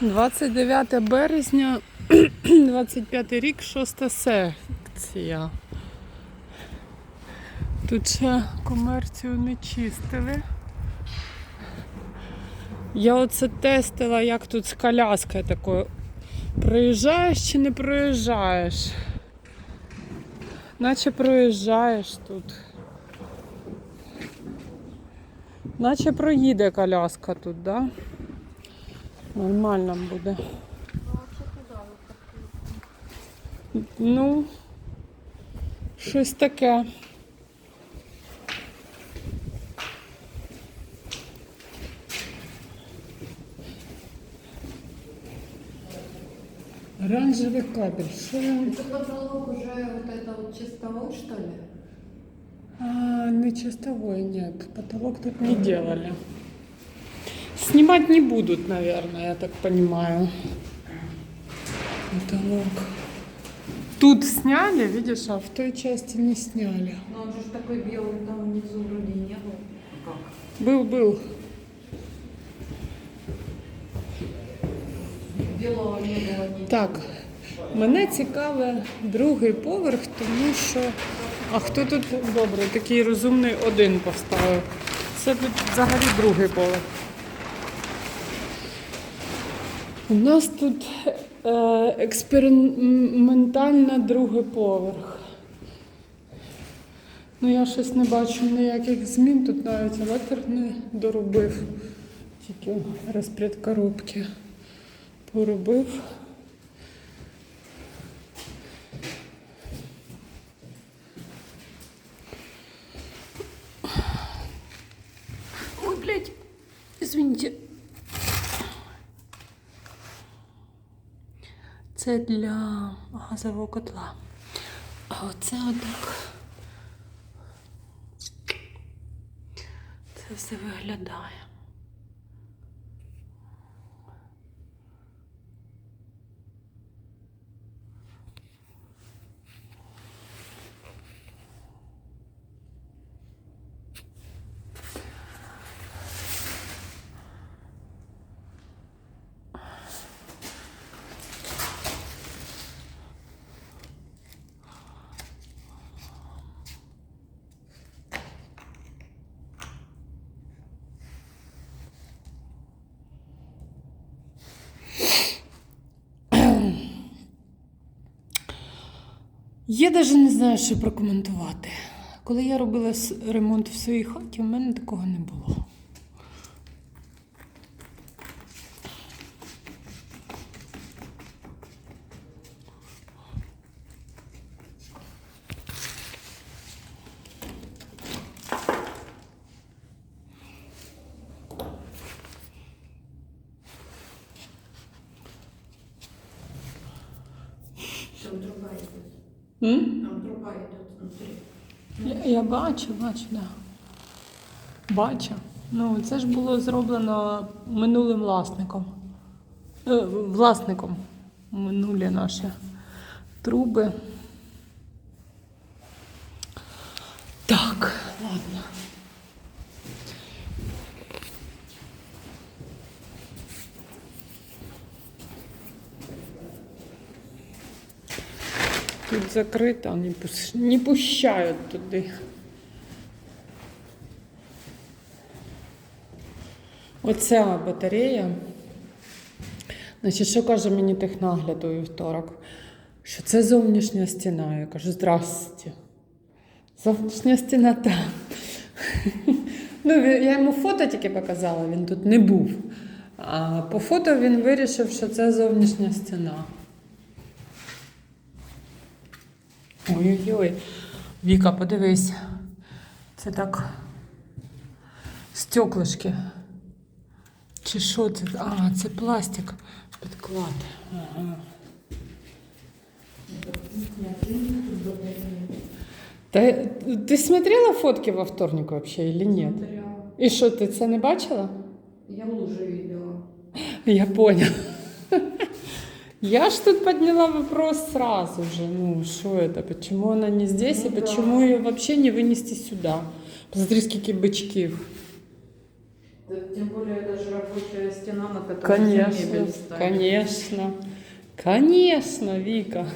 29 березня, 25 рік, 6 секція. Тут ще комерцію не чистили. Я оце тестила, як тут з коляскою такою. Проїжджаєш чи не проїжджаєш? Наче проїжджаєш тут. Наче проїде коляска тут, да? Нормально буде. Ну, щось таке. Оранжевий кабель. Що він? Это потолок уже вот это вот чистовой, что ли? А, не чистовой, нет. Потолок тут не делали. Снимать не будут, наверное, я так понимаю. Потолок. Тут сняли, видишь, а в той части не сняли. Но он же ж такой белый, там внизу вроде не был. Как? Был, был. Белого не было ничего. Так, мене цікаве другий поверх, тому що. А хто тут добре, такий розумний один поставив. Це тут взагалі другий поверх. У нас тут е, експериментально другий поверх. Ну я щось не бачу ніяких змін. Тут навіть електрик не доробив. Тільки розпряд коробки поробив. Це для газового котла. А оце отак. Це все виглядає. Я навіть не знаю, що прокоментувати. Коли я робила ремонт в своїй хаті, у мене такого не було. М? Там труба йде внутрі. Я, я бачу, бачу, так. Да. Бачу. Ну, це ж було зроблено минулим власником. Е, власником. Минулі наші труби. Так, ладно. Тут закрито, не, пус... не пущають туди. Оця батарея. Значить, що каже мені технагляду у вівторок? Що це зовнішня стіна. Я кажу, здрасте. Зовнішня стіна там. Ну, я йому фото тільки показала, він тут не був. А по фото він вирішив, що це зовнішня стіна. Ой-ой-ой. Віка, подивись. Це так. Стеклишки. Чи що це? А, це пластик. Підклад. Ага. Та, ти смотрела фотки во вторник вообще или нет? І що, ти це не бачила? Я лужи видела. Я понял. Я ж тут подняла вопрос сразу же. Ну, что это? Почему она не здесь и Ну да. почему ее вообще не вынести сюда? Посмотри, скільки бичків. Да, тем более это же рабочая стена, на которой Конечно, мебель ставит. конечно, конечно, Вика.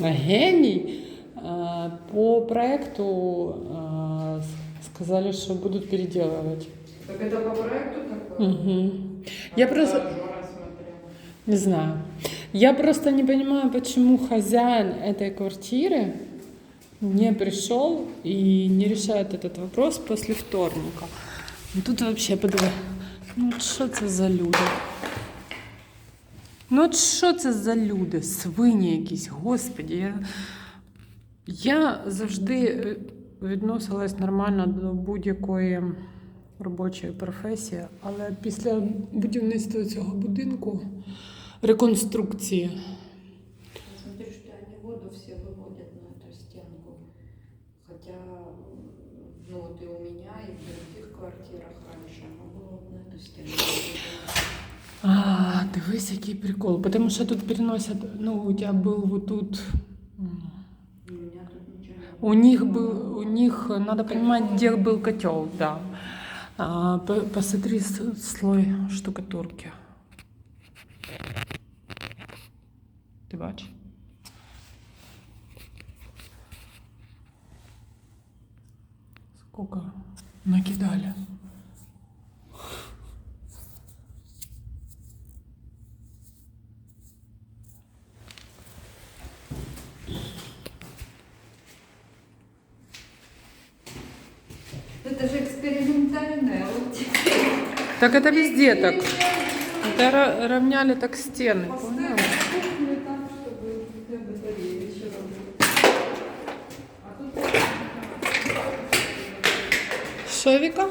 Гений. А, По проекту а, с- сказали, что будут переделывать. Так это по проекту такое? Я А просто... когда Жора смотрел? Не знаю. Я просто не понимаю, почему хозяин этой квартиры не пришел и не решает этот вопрос после вторника. Ну тут вообще подиви. Ну от що це за люди? Ну от що це за люди? Свині якісь, господі. Я, я завжди е, відносилась нормально до будь-якої робочої професії, але після будівництва цього будинку, Реконструкції, Смотри, что они воду все выводят на эту стенку. Хотя, ну вот и у меня, и в других квартирах раньше оно было на эту стенку. А, дивись, який прикол. Потому що тут переносят, ну, у тебя был вот тут. У меня тут ничего не У них был, у них, надо понимать, где был котел, да. А, по- посмотри слой штукатурки. Ти бачиш? Сколько накидали. Это же экспериментальное. Вот Так это везде так. Это ра- равняли так стены, понял? Поставить кухню так, чтобы хотя бы батареи вечером были. А тут Что, Вика?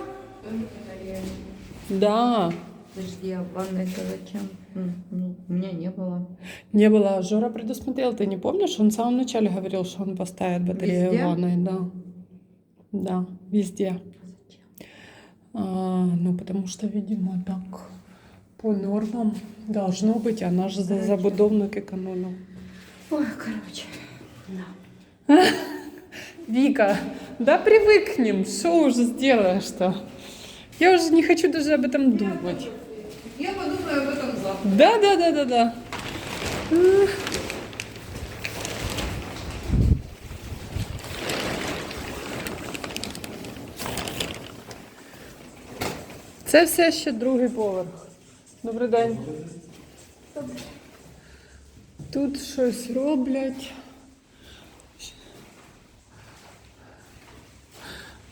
Да. Подожди, а ванна это зачем? Ну, у меня не было. Не было. Жора предусмотрел. Ты не помнишь? Он в самом начале говорил, что он поставит батарею Везде? в ванной. Да. Да, везде. А, ну, потому что, видимо, так по нормам должно быть. Она же за забудовник экономил. Ой, короче. Да. Вика, да привыкнем. Что уже сделаешь-то? Я уже не хочу даже об этом думать. Я подумаю об этом завтра. Да, да, да, да, да. Ах. Це все ще другий поверх. Добрий день. Тут щось роблять.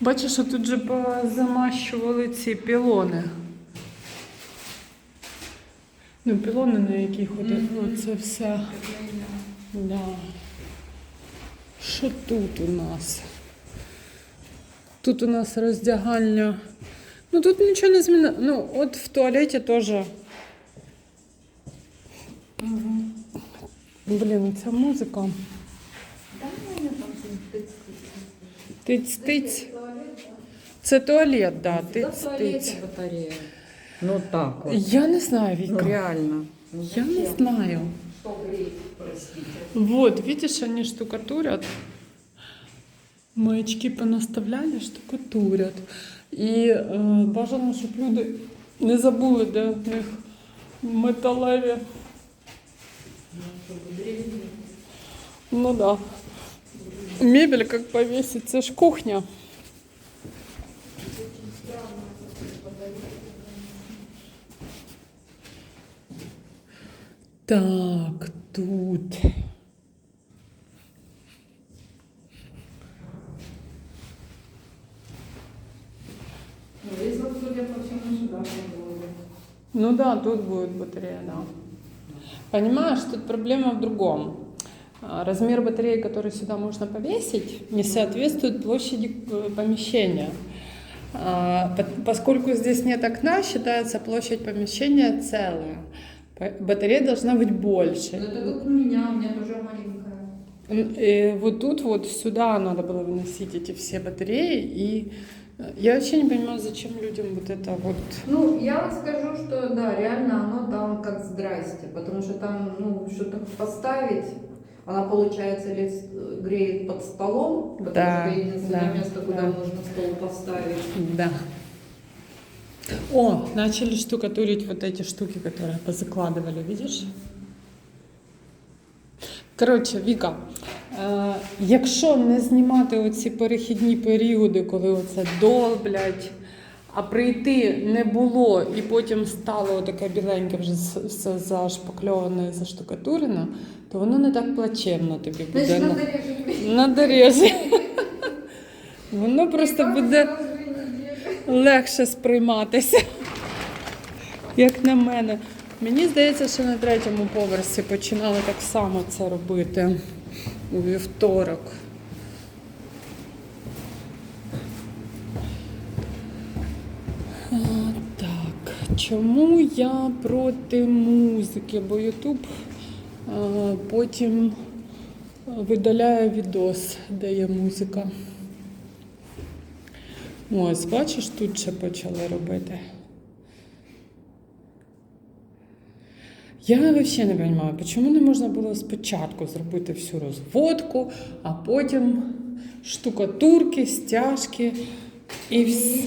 Бачиш, що тут же замащували ці пілони. Ну, пілони, на які ходять. Ну, це все. Да. Що тут у нас? Тут у нас роздягальня. Ну тут нічого не змінило. Ну, от в туалеті теж. Блін, ця музика. Да, у меня там тыц Тиць-тиць. Це туалет, да. Тиць-тиць. батарея. Ну так вот. Я не знаю, Ну Віка. реально. Ну, Я не зачем? знаю. Что греет, простите. Вот, видишь, они штукатурят. Маячки понаставляли, штукатурят. І е, бажано, щоб люди не забули, де в них металеві. Ну да. Мебель как повесить, це ж кухня. Так, тут. Ну, да, тут будет батарея, да. Понимаешь, тут проблема в другом. А, Размер батареи, который сюда можно повесить, не соответствует площади э, помещения. А, по- Поскольку здесь нет окна, считается площадь помещения целая. Батарея должна быть больше. Это как у меня, у меня тоже маленькая. И вот тут вот сюда надо было выносить эти все батареи. И э, я вообще не понимаю, зачем людям вот это вот. Ну, я вам скажу, что да, реально оно там как здрасте, потому что там, ну, что-то поставить, она, получается, лес- греет под столом, потому Да, что единственное да, место, куда да. можно стол поставить. Да. О, начали штукатурить вот эти штуки, которые позакладывали, видишь? Коротше, Віка, е, якщо не знімати оці перехідні періоди, коли оце долблять, а прийти не було, і потім стало таке біленьке вже все зашпакльоване і заштукатурене, то воно не так плачевно тобі буде. На- на дорозі. Воно просто буде легше сприйматися, як на мене. Мені здається, що на третьому поверсі починали так само це робити у вівторок. А, Так, чому я проти музики? Бо Ютуб потім видаляє відос, де є музика. Ось, бачиш, тут ще почали робити. Я взагалі не розумію, чому не можна було спочатку зробити всю розводку, а потім штукатурки, стяжки і, вс...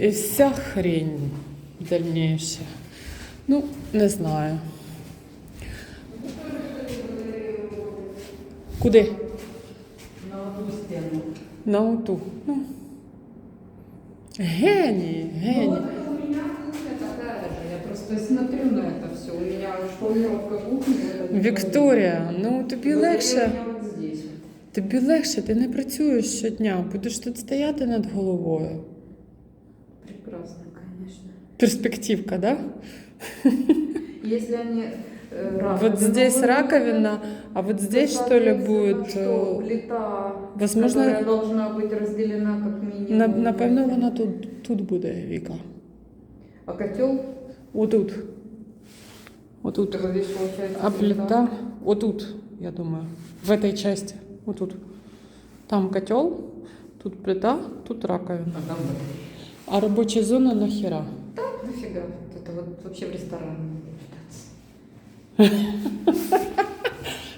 і вся хрень дальніше. Ну, не знаю. Куди? На одну стену. На оту. Ну. Геній, Ну, геній. вот у меня кухня такая. Я просто смотрю на это все. У меня планировка кухни. Вікторія, ну тобі легше. Тобі легше, ти не працюєш щодня, будеш тут стояти над головою. Перспективка, да? Если они э, раковину Вот здесь раковина, а вот здесь что ли будет? что э, плита, возможно, должна быть разделена как минимум. На, напевно, вона тут, тут буде, Віка. А котел? Отут. Отут. Так вот здесь. А плита отут, я думаю. В этой части. Отут. Там котел, тут плита, тут раковина. А там А робоча зона нахера? Дофига. Это вот вообще в питаться.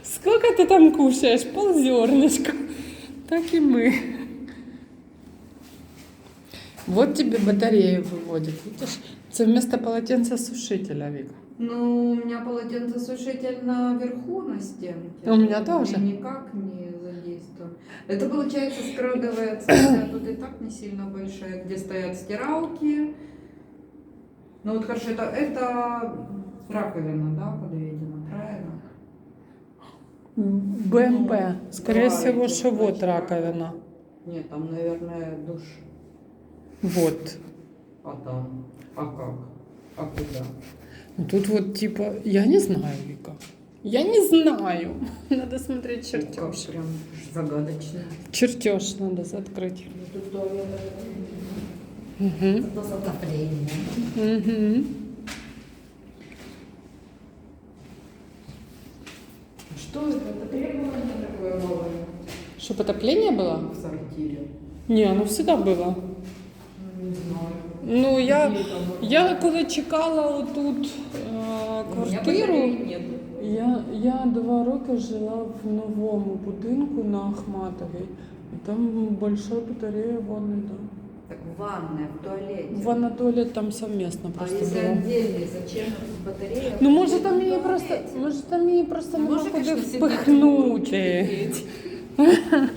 Сколько ты там кушаешь? Ползернышка. Так и мы. Вот тебе батарею выводит. Видишь? Это вместо полотенцесушителя, Вика. Ну, у меня полотенцесушитель наверху на стенке. У меня тоже. И никак не задействован. Это получается скрадывается, тут и так не сильно большая, где стоят стиралки. Ну вот хорошо, это, это раковина, да, подведена, правильно? БМП. Скорее да, всего, что вот раковина. Нет, там, наверное, душ. Вот. А там? А как? А куда? Ну, Тут вот типа, я не знаю, Вика. Я не знаю. Надо смотреть Ну, как чертеж. прям загадочно. Чертеж надо открыть. Ну, Тут туалет. Угу. Это затопление. Угу. Что это? Это требование такое новое Чтобы отопление было? в сортире? Не, ну всегда было. Не знаю. Ну, я, Какие там вот- я коли чекала отут е, У меня квартиру, батареи нету. я, я два роки жила в новому будинку на Ахматовій. І там большая батарея ванной, да. Ванная, в туалете. Ванна туалет там совместно А просто если було. отдельный, зачем батарея? Ну, може там її просто, може там її просто Ну, нема може, куди конечно, сидіти впихнути.